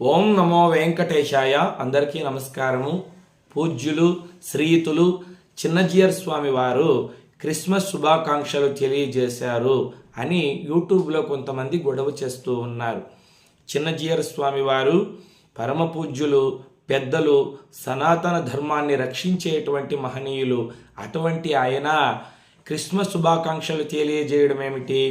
ఓం నమో వెంకటేశాయ. అందరికీ నమస్కారము. పూజ్యులు శ్రీయుతులు చిన్నజీయర్ స్వామి వారు క్రిస్మస్ శుభాకాంక్షలు తెలియజేశారు అని యూట్యూబ్లో కొంతమంది గొడవ చేస్తూ ఉన్నారు. చిన్నజీయర్ స్వామి వారు పరమ పూజ్యులు పెద్దలు సనాతన ధర్మాన్ని రక్షించేటువంటి మహనీయులు అటువంటి ఆయన క్రిస్మస్ శుభాకాంక్షలు తెలియజేయడం ఏమిటి?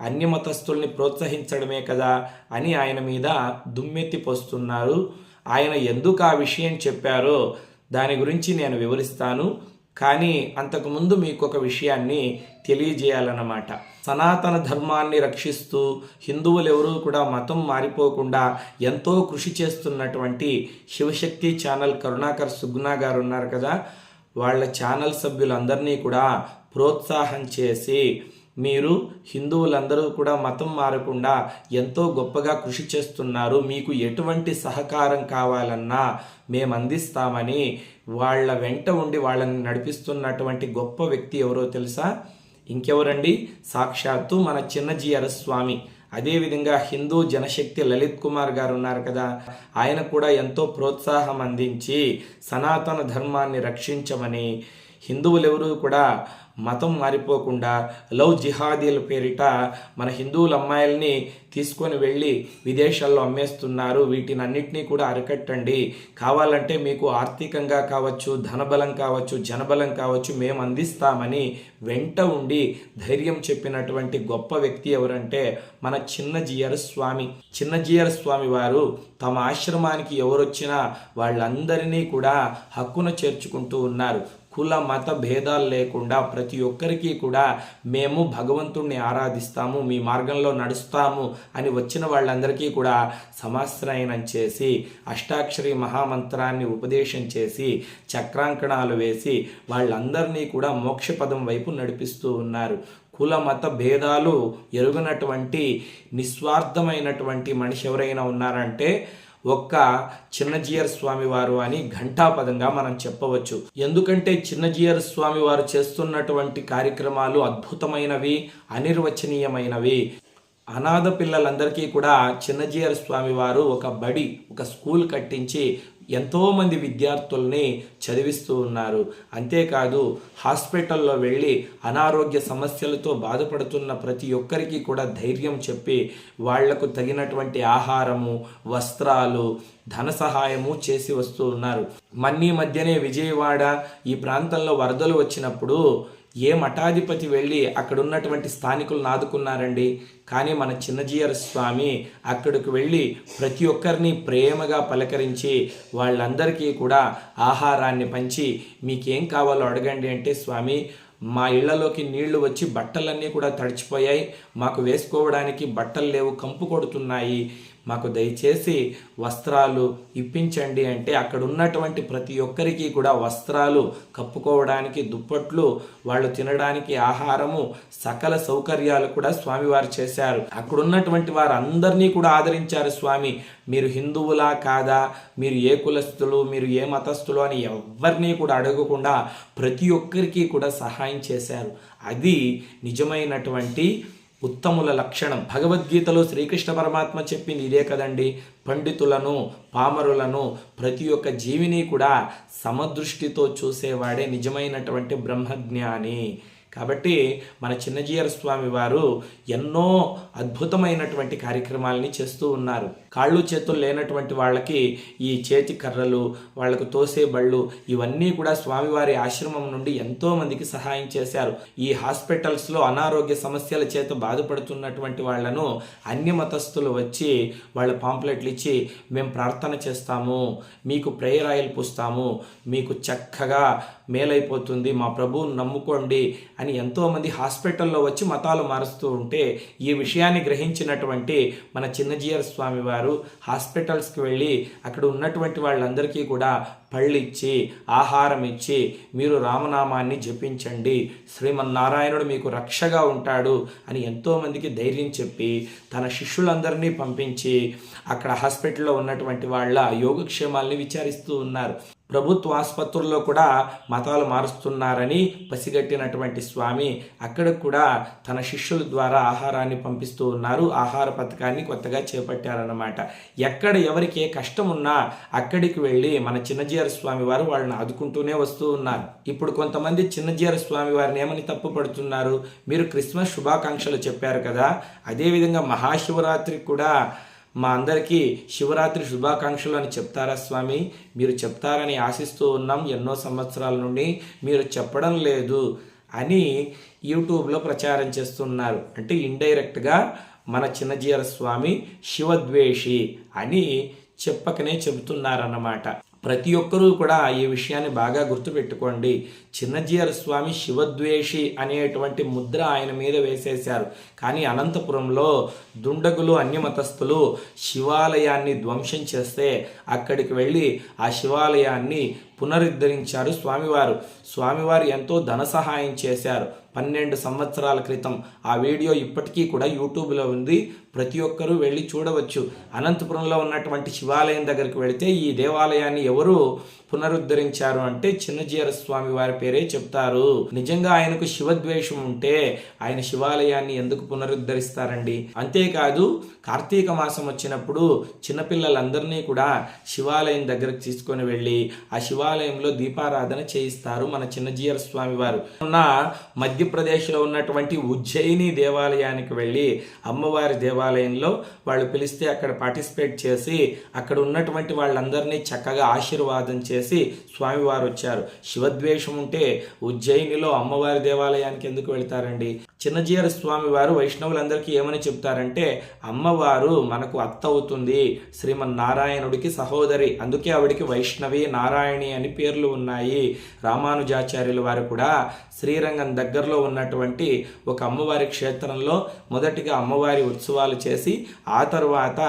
అన్యమతస్థుల్ని ప్రోత్సహించడమే కదా అని ఆయన మీద దుమ్మెత్తి పోస్తున్నారు. ఆయన ఎందుకు ఆ విషయం చెప్పారో దాని గురించి నేను వివరిస్తాను. కానీ అంతకుముందు మీకు ఒక విషయాన్ని తెలియజేయాలన్నమాట. సనాతన ధర్మాన్ని రక్షిస్తూ హిందువులు ఎవరూ కూడా మతం మారిపోకుండా ఎంతో కృషి చేస్తున్నటువంటి శివశక్తి ఛానల్ కరుణాకర్ సుగ్నా గారు ఉన్నారు కదా. వాళ్ళ ఛానల్ సభ్యులందరినీ కూడా ప్రోత్సాహం చేసి మీరు హిందువులందరూ కూడా మతం మారకుండా ఎంతో గొప్పగా కృషి చేస్తున్నారు. మీకు ఎటువంటి సహకారం కావాలన్నా మేము అందిస్తామని వాళ్ళ వెంట ఉండి వాళ్ళని నడిపిస్తున్నటువంటి గొప్ప వ్యక్తి ఎవరో తెలుసా? ఇంకెవరండి? సాక్షాత్తు మన చిన్నజీయర స్వామి. అదేవిధంగా హిందూ జనశక్తి లలిత్ కుమార్ గారు ఉన్నారు కదా. ఆయన కూడా ఎంతో ప్రోత్సాహం అందించి సనాతన ధర్మాన్ని రక్షించమని హిందువులెవరూ కూడా మతం మారిపోకుండా లవ్ జిహాదీల పేరిట మన హిందువుల అమ్మాయిల్ని తీసుకొని వెళ్ళి విదేశాల్లో అమ్మేస్తున్నారు. వీటిని అన్నిటినీ కూడా అరికట్టండి. కావాలంటే మీకు ఆర్థికంగా కావచ్చు ధనబలం కావచ్చు జనబలం కావచ్చు మేము అందిస్తామని వెంట ఉండి ధైర్యం చెప్పినటువంటి గొప్ప వ్యక్తి ఎవరంటే మన చిన్నజీయర్ స్వామి. చిన్నజీయర్ స్వామి వారు తమ ఆశ్రమానికి ఎవరొచ్చినా వాళ్ళందరినీ కూడా హక్కున చేర్చుకుంటూ ఉన్నారు. కుల మత భేదాలు లేకుండా ప్రతి ఒక్కరికి కూడా మేము భగవంతుణ్ణి ఆరాధిస్తాము మీ మార్గంలో నడుస్తాము అని వచ్చిన వాళ్ళందరికీ కూడా సమాశ్రయనం చేసి అష్టాక్షరి మహామంత్రాన్ని ఉపదేశం చేసి చక్రాంకణాలు వేసి వాళ్ళందరినీ కూడా మోక్షపదం వైపు నడిపిస్తూ ఉన్నారు. కుల మత భేదాలు ఎరుగనటువంటి నిస్వార్థమైనటువంటి మనిషి ఎవరైనా ఉన్నారంటే ఒక్క చిన్నజీయర్ స్వామి వారు అని ఘంటాపదంగా మనం చెప్పవచ్చు. ఎందుకంటే చిన్నజీయర్ స్వామి వారు చేస్తున్నటువంటి కార్యక్రమాలు అద్భుతమైనవి అనిర్వచనీయమైనవి. అనాథ పిల్లలందరికీ కూడా చిన్నజీయర్ స్వామి వారు ఒక బడి ఒక స్కూల్ కట్టించి ఎంతోమంది విద్యార్థుల్ని చదివిస్తూ ఉన్నారు. అంతేకాదు హాస్పిటల్లో వెళ్ళి అనారోగ్య సమస్యలతో బాధపడుతున్న ప్రతి ఒక్కరికి కూడా ధైర్యం చెప్పి వాళ్ళకు తగినటువంటి ఆహారము వస్త్రాలు ధన సహాయము చేసి వస్తూ ఉన్నారు. మన్నీ మధ్యనే విజయవాడ ఈ ప్రాంతంలో వరదలు వచ్చినప్పుడు ఏ మఠాధిపతి వెళ్ళి అక్కడ ఉన్నటువంటి స్థానికులను ఆదుకున్నారండి కానీ మన చిన్నజీయర స్వామి అక్కడికి వెళ్ళి ప్రతి ఒక్కరిని ప్రేమగా పలకరించి వాళ్ళందరికీ కూడా ఆహారాన్ని పంచి మీకేం కావాలో అడగండి అంటే స్వామి మా ఇళ్ళలోకి నీళ్ళు వచ్చి బట్టలన్నీ కూడా తడిచిపోయాయి. మాకు వేసుకోవడానికి బట్టలు లేవు కంపు కొడుతున్నాయి. మాకు దయచేసి వస్త్రాలు ఇప్పించండి అంటే అక్కడ ఉన్నటువంటి ప్రతి ఒక్కరికి కూడా వస్త్రాలు కప్పుకోవడానికి దుప్పట్లు వాళ్ళు తినడానికి ఆహారము సకల సౌకర్యాలు కూడా స్వామివారు చేశారు. అక్కడ ఉన్నటువంటి వారు అందరినీ కూడా ఆదరించారు స్వామి. మీరు హిందువులా కాదా? మీరు ఏ కులస్తులు? మీరు ఏ మతస్థులు అని ఎవరిని కూడా అడగకుండా ప్రతి ఒక్కరికి కూడా సహాయం చేశారు. అది నిజమైనటువంటి ఉత్తముల లక్షణం. భగవద్గీతలో శ్రీకృష్ణ పరమాత్మ చెప్పింది ఇదే కదండి. పండితులను పామరులను ప్రతి ఒక్క జీవిని కూడా సమదృష్టితో చూసేవాడే నిజమైనటువంటి బ్రహ్మజ్ఞాని. కాబట్టి మన చిన్నజీయర స్వామి వారు ఎన్నో అద్భుతమైనటువంటి కార్యక్రమాలని చేస్తూ ఉన్నారు. కాళ్ళు చేతులు లేనటువంటి వాళ్ళకి ఈ చేతి కర్రలు వాళ్ళకు తోసే బళ్ళు ఇవన్నీ కూడా స్వామివారి ఆశ్రమం నుండి ఎంతో మందికి సహాయం చేశారు. ఈ హాస్పిటల్స్లో అనారోగ్య సమస్యల చేత బాధపడుతున్నటువంటి వాళ్ళను అన్య మతస్థులు వచ్చి వాళ్ళ పాంప్లెట్లు ఇచ్చి మేము ప్రార్థన చేస్తాము మీకు ప్రేయర్ ఆయిల్ పూస్తాము మీకు చక్కగా మేలైపోతుంది మా ప్రభువును నమ్ముకోండి అని ఎంతోమంది హాస్పిటల్లో వచ్చి మతాలు మారుస్తూ ఉంటే ఈ విషయాన్ని గ్రహించినటువంటి మన చిన్నజీయర్ స్వామి వారు హాస్పిటల్స్కి వెళ్ళి అక్కడ ఉన్నటువంటి వాళ్ళందరికీ కూడా పళ్ళు ఇచ్చి ఆహారం ఇచ్చి మీరు రామనామాన్ని జపించండి శ్రీమన్నారాయణుడు మీకు రక్షగా ఉంటాడు అని ఎంతోమందికి ధైర్యం చెప్పి తన శిష్యులందరినీ పంపించి అక్కడ హాస్పిటల్లో ఉన్నటువంటి వాళ్ళ యోగక్షేమాల్ని విచారిస్తూ ఉన్నారు. ప్రభుత్వ ఆసుపత్రుల్లో కూడా మతాలు మారుస్తున్నారని పసిగట్టినటువంటి స్వామి అక్కడ కూడా తన శిష్యుల ద్వారా ఆహారాన్ని పంపిస్తూ ఉన్నారు. ఆహార పథకాన్ని కొత్తగా చేపట్టారన్నమాట. ఎక్కడ ఎవరికి ఏ కష్టం ఉన్నా అక్కడికి వెళ్ళి మన చిన్నజీయర స్వామి వారు వాళ్ళని ఆదుకుంటూనే వస్తూ ఉన్నారు. ఇప్పుడు కొంతమంది చిన్నజీర స్వామి వారిని ఏమని తప్పు పడుతున్నారు? మీరు క్రిస్మస్ శుభాకాంక్షలు చెప్పారు కదా. అదేవిధంగా మహాశివరాత్రికి కూడా మా అందరికీ శివరాత్రి శుభాకాంక్షలు అని చెప్తారా స్వామి? మీరు చెప్తారని ఆశిస్తూ ఉన్నాం ఎన్నో సంవత్సరాల నుండి. మీరు చెప్పడం లేదు అని యూట్యూబ్లో ప్రచారం చేస్తున్నారు. అంటే ఇండైరెక్ట్గా మన చిన్నజీర స్వామి శివద్వేషి అని చెప్పకనే చెబుతున్నారన్నమాట. ప్రతి ఒక్కరూ కూడా ఈ విషయాన్ని బాగా గుర్తుపెట్టుకోండి. చిన్నజీయర స్వామి శివద్వేషి అనేటువంటి ముద్ర ఆయన మీద వేసేశారు. కానీ అనంతపురంలో దుండగులు అన్యమతస్థులు శివాలయాన్ని ధ్వంసం చేస్తే అక్కడికి వెళ్ళి ఆ శివాలయాన్ని పునరుద్ధరించారు స్వామివారు. స్వామివారు ఎంతో ధన సహాయం చేశారు. పన్నెండు సంవత్సరాల క్రితం ఆ వీడియో ఇప్పటికీ కూడా యూట్యూబ్లో ఉంది. ప్రతి ఒక్కరూ వెళ్ళి చూడవచ్చు. అనంతపురంలో ఉన్నటువంటి శివాలయం దగ్గరికి వెళితే ఈ దేవాలయాన్ని ఎవరు పునరుద్ధరించారు అంటే చిన్నజీర స్వామి వారి పేరే చెప్తారు. నిజంగా ఆయనకు శివద్వేషం ఉంటే ఆయన శివాలయాన్ని ఎందుకు పునరుద్ధరిస్తారండి? అంతేకాదు కార్తీక మాసం వచ్చినప్పుడు చిన్నపిల్లలందరినీ కూడా శివాలయం దగ్గరకు తీసుకొని వెళ్ళి ఆ దేవాలయంలో దీపారాధన చేయిస్తారు మన చిన్నజీయర స్వామి వారు. ఉన్న మధ్యప్రదేశ్లో ఉన్నటువంటి ఉజ్జయిని దేవాలయానికి వెళ్ళి అమ్మవారి దేవాలయంలో వాళ్ళు పిలిస్తే అక్కడ పార్టిసిపేట్ చేసి అక్కడ ఉన్నటువంటి వాళ్ళందరినీ చక్కగా ఆశీర్వాదం చేసి స్వామివారు వచ్చారు. శివద్వేషం ఉంటే ఉజ్జయినిలో అమ్మవారి దేవాలయానికి ఎందుకు వెళ్తారండి? చిన్నజీయర స్వామి వారు వైష్ణవులందరికీ ఏమని చెప్తారంటే అమ్మవారు మనకు అత్త అవుతుంది శ్రీమన్నారాయణుడికి సహోదరి అందుకే ఆవిడికి వైష్ణవి నారాయణి అని పేర్లు ఉన్నాయి. రామానుజాచార్యుల వారు కూడా శ్రీరంగం దగ్గరలో ఉన్నటువంటి ఒక అమ్మవారి క్షేత్రంలో మొదటిగా అమ్మవారి ఉత్సవాలు చేసి ఆ తర్వాత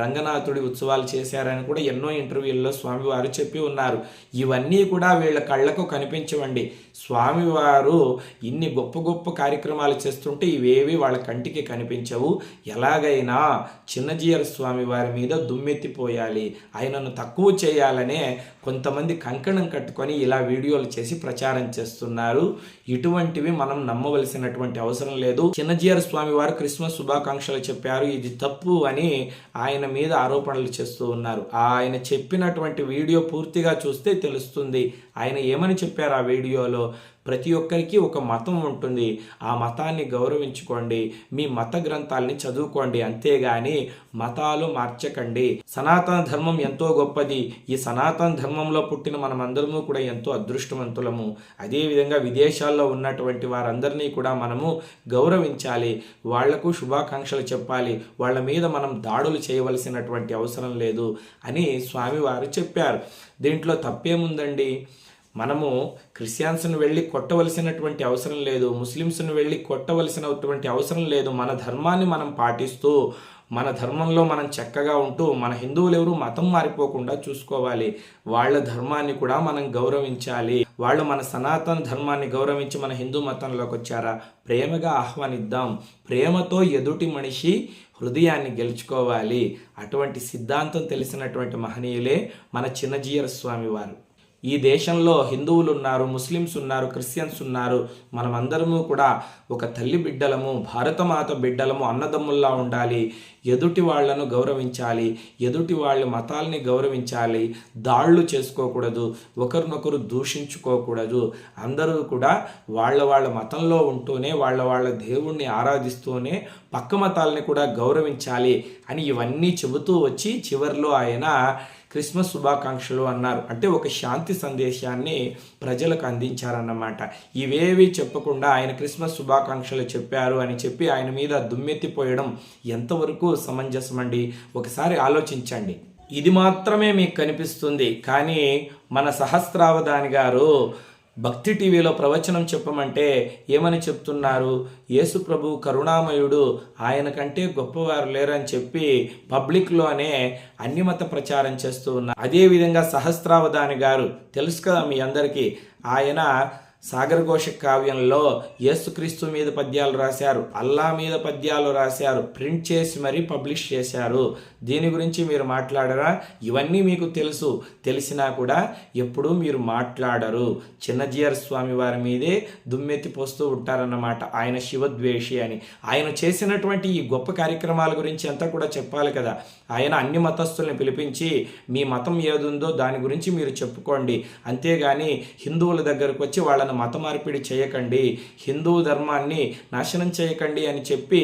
రంగనాథుడి ఉత్సవాలు చేశారని కూడా ఎన్నో ఇంటర్వ్యూల్లో స్వామివారు చెప్పి ఉన్నారు. ఇవన్నీ కూడా వీళ్ళ కళ్ళకు కనిపించవండి. స్వామివారు ఇన్ని గొప్ప గొప్ప కార్యక్రమాలు చేస్తుంటే ఇవేవి వాళ్ళ కంటికి కనిపించవు. ఎలాగైనా చిన్నజీయర స్వామి వారి మీద దుమ్మెత్తిపోయాలి. ఆయనను తక్కువ చేయాలనే కొంతమంది కంకణం కట్టుకొని ఇలా వీడియోలు చేసి ప్రచారం చేస్తున్నారు. ఇటువంటివి మనం నమ్మవలసినటువంటి అవసరం లేదు. చిన్నజీయర స్వామి వారు క్రిస్మస్ శుభాకాంక్షలు చెప్పారు. ఇది తప్పు అని ఆయన మీద ఆరోపణలు చేస్తూ ఉన్నారు. ఆయన చెప్పినటువంటి వీడియో పూర్తిగా చూస్తే తెలుస్తుంది. ఆయన ఏమని చెప్పారు ఆ వీడియోలో? ప్రతి ఒక్కరికి ఒక మతం ఉంటుంది. ఆ మతాన్ని గౌరవించుకోండి. మీ మత గ్రంథాలని చదువుకోండి. అంతేగాని మతాలు మార్చకండి. సనాతన ధర్మం ఎంతో గొప్పది. ఈ సనాతన ధర్మంలో పుట్టిన మనమందరము కూడా ఎంతో అదృష్టవంతులము. అదేవిధంగా విదేశాల్లో ఉన్నటువంటి వారందరినీ కూడా మనము గౌరవించాలి. వాళ్ళకు శుభాకాంక్షలు చెప్పాలి. వాళ్ళ మీద మనం దాడులు చేయవలసినటువంటి అవసరం లేదు అని స్వామివారు చెప్పారు. దీంట్లో తప్పేముందండి? మనము క్రిస్టియన్స్ను వెళ్ళి కొట్టవలసినటువంటి అవసరం లేదు ముస్లిమ్స్ను వెళ్ళి కొట్టవలసినటువంటి అవసరం లేదు. మన ధర్మాన్ని మనం పాటిస్తూ మన ధర్మంలో మనం చక్కగా ఉంటూ మన హిందువులు ఎవరు మతం మారిపోకుండా చూసుకోవాలి. వాళ్ళ ధర్మాన్ని కూడా మనం గౌరవించాలి. వాళ్ళు మన సనాతన ధర్మాన్ని గౌరవించి మన హిందూ మతంలోకి వచ్చారా? ప్రేమగా ఆహ్వానిద్దాం. ప్రేమతో ఎదుటి మనిషి హృదయాన్ని గెలుచుకోవాలి. అటువంటి సిద్ధాంతం తెలిసినటువంటి మహనీయులే మన చిన్నజీయర స్వామి వారు. ఈ దేశంలో హిందువులు ఉన్నారు ముస్లిమ్స్ ఉన్నారు క్రిస్టియన్స్ ఉన్నారు మనమందరము కూడా ఒక తల్లి బిడ్డలము భారతమాత బిడ్డలము అన్నదమ్ముల్లా ఉండాలి. ఎదుటి వాళ్ళను గౌరవించాలి. ఎదుటి వాళ్ళ మతాల్ని గౌరవించాలి. దాళ్ళు చేసుకోకూడదు. ఒకరినొకరు దూషించుకోకూడదు. అందరూ కూడా వాళ్ళ వాళ్ళ మతంలో ఉంటూనే వాళ్ళ వాళ్ళ దేవుణ్ణి ఆరాధిస్తూనే పక్క మతాలని కూడా గౌరవించాలి అని ఇవన్నీ చెబుతూ వచ్చి చివరిలో ఆయన క్రిస్మస్ శుభాకాంక్షలు అన్నారు. అంటే ఒక శాంతి సందేశాన్ని ప్రజలకు అందించారన్నమాట. ఇవేవి చెప్పకుండా ఆయన క్రిస్మస్ శుభాకాంక్షలు చెప్పారు అని చెప్పి ఆయన మీద దుమ్మెత్తిపోయడం ఎంతవరకు సమంజసం అండి ఒకసారి ఆలోచించండి. ఇది మాత్రమే మీకు కనిపిస్తుంది. కానీ మన సహస్రావధాని గారు భక్తి టీవీలో ప్రవచనం చెప్పమంటే ఏమని చెప్తున్నారు? యేసు ప్రభు కరుణామయుడు ఆయన కంటే గొప్పవారు లేరని చెప్పి పబ్లిక్లోనే అన్యమత ప్రచారం చేస్తూ ఉన్నారు. అదేవిధంగా సహస్రావధాని గారు తెలుసు కదా మీ అందరికీ ఆయన సాగరఘోష కావ్యంలో యేసుక్రీస్తు మీద పద్యాలు రాశారు అల్లా మీద పద్యాలు రాశారు ప్రింట్ చేసి మరీ పబ్లిష్ చేశారు. దీని గురించి మీరు మాట్లాడరా? ఇవన్నీ మీకు తెలుసు. తెలిసినా కూడా ఎప్పుడూ మీరు మాట్లాడరు. చిన్నజీయర్ స్వామి వారి మీదే దుమ్మెత్తి పోస్తూ ఉంటారన్నమాట. ఆయన శివద్వేషి అని. ఆయన చేసినటువంటి ఈ గొప్ప కార్యక్రమాల గురించి అంతా కూడా చెప్పాలి కదా. ఆయన అన్ని మతస్థుల్ని పిలిపించి మీ మతం ఏదుందో దాని గురించి మీరు చెప్పుకోండి. అంతేగాని హిందువుల దగ్గరకు వచ్చి వాళ్ళని మత మార్పిడి చేయకండి హిందూ ధర్మాన్ని నాశనం చేయకండి అని చెప్పి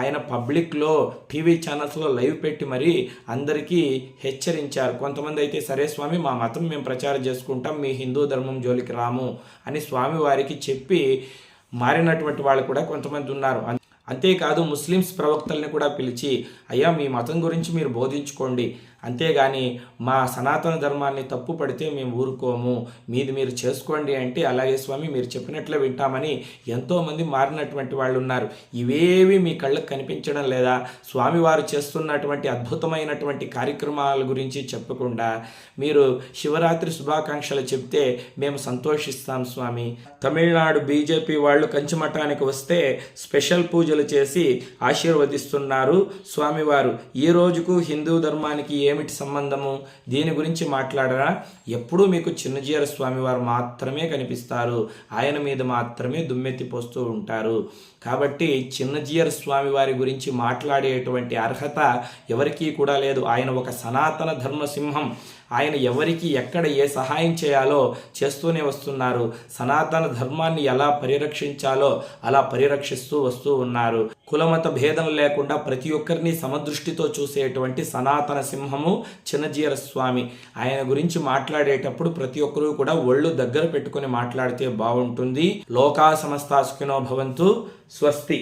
ఆయన పబ్లిక్లో టీవీ ఛానల్స్లో లైవ్ పెట్టి మరీ అందరికీ హెచ్చరించారు. కొంతమంది అయితే సరే స్వామి మా మతం మేము ప్రచారం చేసుకుంటాం మీ హిందూ ధర్మం జోలికి రాము అని స్వామి వారికి చెప్పి మారినటువంటి వాళ్ళు కూడా కొంతమంది ఉన్నారు. అంతేకాదు ముస్లిమ్స్ ప్రవక్తల్ని కూడా పిలిచి అయ్యా మీ మతం గురించి మీరు బోధించుకోండి. అంతేగాని మా సనాతన ధర్మాన్ని తప్పు పడితే మేము ఊరుకోము. మీది మీరు చేసుకోండి అంటే అలాగే స్వామి మీరు చెప్పినట్లే వింటామని ఎంతోమంది మారినటువంటి వాళ్ళు ఉన్నారు ఇవేవి మీ కళ్ళకు కనిపించడం లేదా? స్వామివారు చేస్తున్నటువంటి అద్భుతమైనటువంటి కార్యక్రమాల గురించి చెప్పకుండా మీరు శివరాత్రి శుభాకాంక్షలు చెప్తే మేము సంతోషిస్తాం స్వామి. తమిళనాడు బీజేపీ వాళ్ళు కంచిమఠానికి వస్తే స్పెషల్ పూజలు చేసి ఆశీర్వదిస్తున్నారు స్వామివారు. ఈ రోజుకు హిందూ ధర్మానికి ఏమిటి సంబంధము? దీని గురించి మాట్లాడరా? ఎప్పుడూ మీకు చిన్నజీయర స్వామివారు మాత్రమే కనిపిస్తారు. ఆయన మీద మాత్రమే దుమ్మెత్తి పోస్తూ ఉంటారు. కాబట్టి చిన్నజీయర్ స్వామి వారి గురించి మాట్లాడేటువంటి అర్హత ఎవరికీ కూడా లేదు. ఆయన ఒక సనాతన ధర్మసింహం. ఆయన ఎవరికి ఎక్కడ ఏ సహాయం చేయాలో చేస్తూనే వస్తున్నారు. సనాతన ధర్మాన్ని ఎలా పరిరక్షించాలో అలా పరిరక్షిస్తూ వస్తూ ఉన్నారు. కులమత భేదం లేకుండా ప్రతి ఒక్కరిని సమదృష్టితో చూసేటువంటి సనాతన సింహము చిన్నజీర స్వామి. ఆయన గురించి మాట్లాడేటప్పుడు ప్రతి ఒక్కరూ కూడా ఒళ్ళు దగ్గర పెట్టుకుని మాట్లాడితే బాగుంటుంది. లోకా సమస్తాసుకినో భవంతు. స్వస్తి.